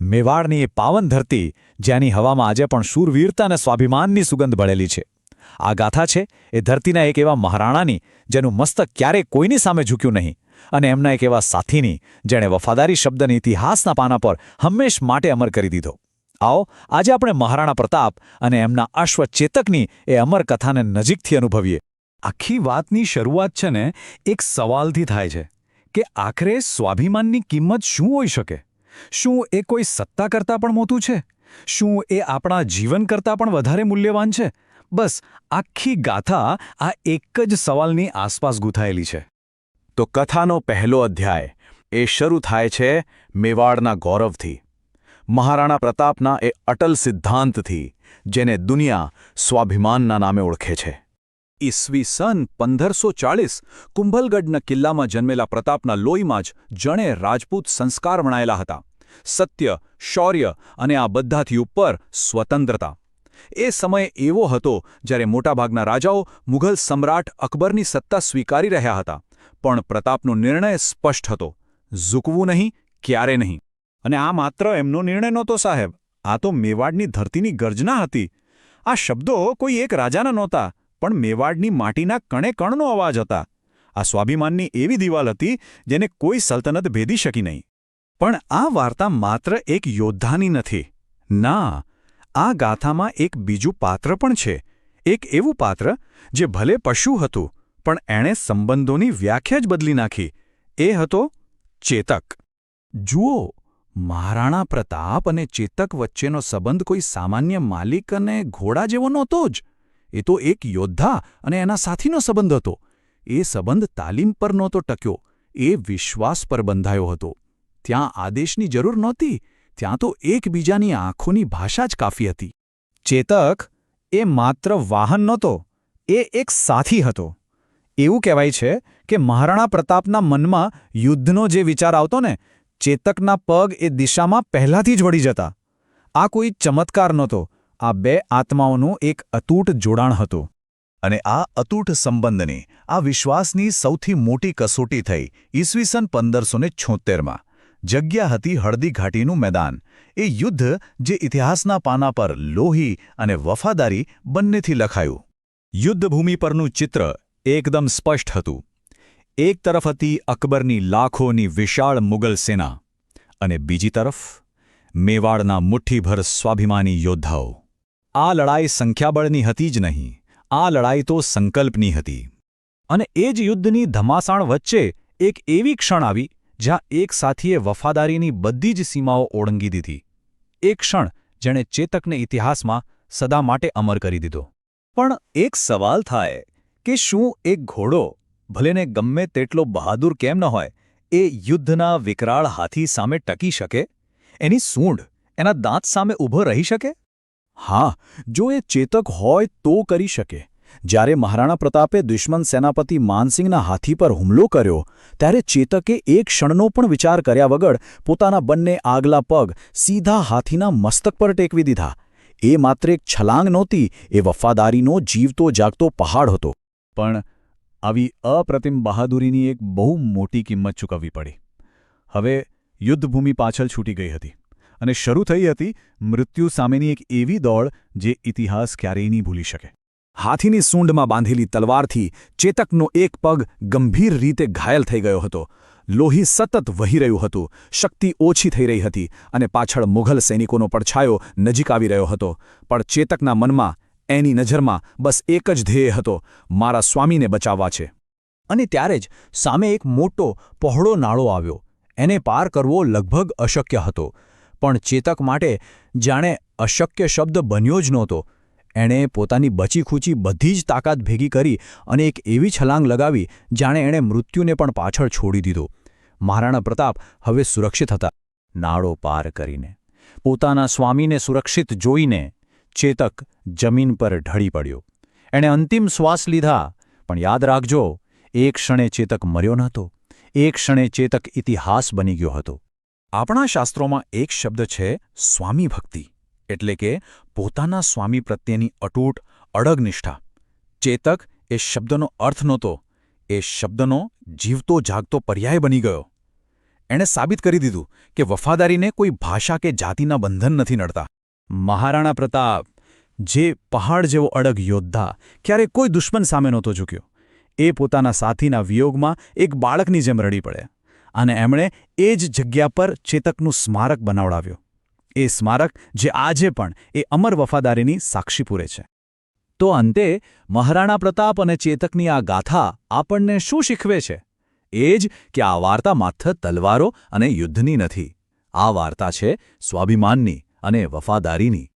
મેવાડની એ પાવન ધરતી, જેની હવામાં આજે પણ શૂરવીરતા અને સ્વાભિમાનની સુગંધ ભળેલી છે. આ ગાથા છે, એ ધરતીના એક એવા મહારાણાની, જેનું મસ્તક ક્યારેય કોઈની સામે ઝૂક્યું નહીં, અને એમના એક એવા સાથીની, જેણે વફાદારી શબ્દને ઇતિહાસના પાના પર હંમેશ માટે અમર કરી દીધો. આવો, આજે આપણે મહારાણા પ્રતાપ અને એમના અશ્વચેતકની એ અમર કથાને નજીકથી અનુભવીએ. આખી વાતની શરૂઆત છે ને, એક સવાલથી થાય છે, કે આખરે સ્વાભિમાનની કિંમત શું હોઈ શકે? શું એ કોઈ સત્તા કરતાં પણ મોટું છે? શું એ આપણા જીવન કરતાં પણ વધારે મૂલ્યવાન છે? બસ, આખી ગાથા આ એક જ સવાલની આસપાસ ગૂંથાયેલી છે. તો કથાનો પહેલો અધ્યાય, એ શરૂ થાય છે મેવાડના ગૌરવથી. મહારાણા પ્રતાપના એ અટલ સિદ્ધાંતથી, જેને દુનિયા સ્વાભિમાનના નામે ઓળખે છે. ઈસવી સન પંદરસો ચાળીસ કુંભલગઢના કિલ્લામાં જન્મેલા પ્રતાપના લોહીમાં જ જણે રાજપૂત સંસ્કાર વણાયેલા હતા. સત્ય, શૌર્ય અને આ બધાથી ઉપર સ્વતંત્રતા. એ સમય એવો હતો જ્યારે મોટાભાગના રાજાઓ મુઘલ સમ્રાટ અકબરની સત્તા સ્વીકારી રહ્યા હતા. પણ પ્રતાપનો નિર્ણય સ્પષ્ટ હતો. ઝૂકવું નહીં, ક્યારે નહીં. અને આ માત્ર એમનો નિર્ણય નહોતો સાહેબ. આ તો મેવાડની ધરતીની ગર્જના હતી. આ શબ્દો કોઈ એક રાજાના નહોતા. પણ મેવાડની માટીના કણે કણનો અવાજ હતા. આ સ્વાભિમાનની એવી દિવાલ હતી જેને કોઈ સલ્તનત ભેદી શકી નહીં. પણ આ વાર્તા માત્ર એક યોદ્ધાની નથી. ના, આ ગાથામાં એક બીજું પાત્ર પણ છે. એક એવું પાત્ર જે ભલે પશુ હતું, પણ એણે સંબંધોની વ્યાખ્યા જ બદલી નાખી. એ હતો ચેતક. જુઓ, મહારાણા પ્રતાપ અને ચેતક વચ્ચેનો સંબંધ કોઈ સામાન્ય માલિક અને ઘોડા જેવો નહોતો જ. એ તો એક યોદ્ધા અને એના સાથીનો સંબંધ હતો. એ સંબંધ તાલીમ પર નહોતો ટક્યો. એ વિશ્વાસ પર બંધાયો હતો. ત્યાં આદેશની જરૂર નહોતી. ત્યાં તો એકબીજાની આંખોની ભાષા જ કાફી હતી. ચેતક એ માત્ર વાહન નહોતો, એ એક સાથી હતો. એવું કહેવાય છે કે મહારાણા પ્રતાપના મનમાં યુદ્ધનો જે વિચાર આવતો ને, ચેતકના પગ એ દિશામાં પહેલાથી જ વળી જતા. આ કોઈ ચમત્કાર નહોતો. આ બે આત્માઓનું એક અતૂટ જોડાણ હતું. અને આ અતૂટ સંબંધની, આ વિશ્વાસની સૌથી મોટી કસોટી થઈ ઈસવીસન પંદરસો ને છોતેરમાં જગ્યા હતી હળદી ઘાટીનું મેદાન. એ યુદ્ધ જે ઇતિહાસના પાના પર લોહી અને વફાદારી બંનેથી લખાયું. યુદ્ધભૂમિ પરનું ચિત્ર એકદમ સ્પષ્ટ હતું. એક તરફ હતી અકબરની લાખોની વિશાળ મુગલ સેના અને બીજી તરફ મેવાડના મુઠ્ઠીભર સ્વાભિમાની યોદ્ધાઓ. આ લડાઈ સંખ્યાબળની હતી જ નહીં, આ લડાઈ તો સંકલ્પની હતી. અને એ જ યુદ્ધની ધમાસાણ વચ્ચે એક એવી ક્ષણ આવી, જ્યાં એક સાથીએ વફાદારીની બધી જ સીમાઓ ઓળંગી દીધી. એ ક્ષણ જેણે ચેતકને ઇતિહાસમાં સદા માટે અમર કરી દીધો. પણ એક સવાલ થાય કે શું એક ઘોડો ભલેને ગમે તેટલો બહાદુર કેમ ન હોય, એ યુદ્ધના વિકરાળ હાથી સામે ટકી શકે? એની સૂંઢ એના દાંત સામે ઊભો રહી શકે? હા, જો એ ચેતક હોય તો કરી શકે. જ્યારે મહારાણા પ્રતાપે દુશ્મન સેનાપતિ માનસિંહના હાથી પર હુમલો કર્યો, ત્યારે ચેતકે એક ક્ષણનો પણ વિચાર કર્યા વગર પોતાના બંને આગલા પગ સીધા હાથીના મસ્તક પર ટેકવી દીધા. એ માત્ર એક છલાંગ નહોતી, એ વફાદારીનો જીવતો જાગતો પહાડ હતો. પણ આવી અપ્રતિમ બહાદુરીની એક બહુ મોટી કિંમત ચૂકવવી પડી. હવે યુદ્ધભૂમિ પાછળ છૂટી ગઈ હતી. અને શરૂ થઈ હતી મૃત્યુ સામેની એક એવી દોડ જે ઇતિહાસ ક્યારેય નહીં ભૂલી શકે. હાથીની સૂંઢમાં બાંધેલી તલવારથી ચેતકનો એક પગ ગંભીર રીતે ઘાયલ થઈ ગયો હતો. લોહી સતત વહી રહ્યું હતું, શક્તિ ઓછી થઈ રહી હતી અને પાછળ મુઘલ સૈનિકોનો પડછાયો નજીક આવી રહ્યો હતો. પણ ચેતકના મનમાં એની નજરમાં બસ એક જ ધ્યેય હતો, મારા સ્વામીને બચાવવા છે. અને ત્યારે જ સામે એક મોટો પહોળો નાળો આવ્યો. એને પાર કરવો લગભગ અશક્ય હતો. પણ ચેતક માટે જાણે અશક્ય શબ્દ બન્યો જ નહોતો. એણે પોતાની બચીખૂચી બધી જ તાકાત ભેગી કરી અને એક એવી છલાંગ લગાવી, જાણે એણે મૃત્યુને પણ પાછળ છોડી દીધો. મહારાણા પ્રતાપ હવે સુરક્ષિત હતા. નાળો પાર કરીને, પોતાના સ્વામીને સુરક્ષિત જોઈને ચેતક જમીન પર ઢળી પડ્યો. એણે અંતિમ શ્વાસ લીધા, પણ યાદ રાખજો, એક ક્ષણે ચેતક મર્યો નહોતો. એક ક્ષણે ચેતક ઇતિહાસ બની ગયો હતો. આપણા શાસ્ત્રોમાં એક શબ્દ છે સ્વામી ભક્તિ, એટલે કે પોતાના સ્વામી પ્રત્યેની અટૂટ અડગ નિષ્ઠા ચેતક એ શબ્દનો અર્થ નહોતો, એ શબ્દનો જીવતો જાગતો પર્યાય બની ગયો. એણે સાબિત કરી દીધું કે વફાદારીને કોઈ ભાષા કે જાતિના બંધન નથી નડતા. મહારાણા પ્રતાપ, જે પહાડ જેવો અડગ યોદ્ધા, ક્યારેય કોઈ દુશ્મન સામે નહોતો ઝૂક્યો. એ પોતાના સાથીના વિયોગમાં એક બાળકની જેમ રડી પડ્યા. અને એમણે એ જ જગ્યા પર ચેતકનું સ્મારક બનાવડાવ્યું. એ સ્મારક જે આજે પણ એ અમર વફાદારીની સાક્ષી પૂરે છે. તો અંતે મહારાણા પ્રતાપ અને ચેતકની આ ગાથા આપણને શું શીખવે છે? એ જ કે આ વાર્તા માત્ર તલવારો અને યુદ્ધની નથી. આ વાર્તા છે સ્વાભિમાનની અને વફાદારીની.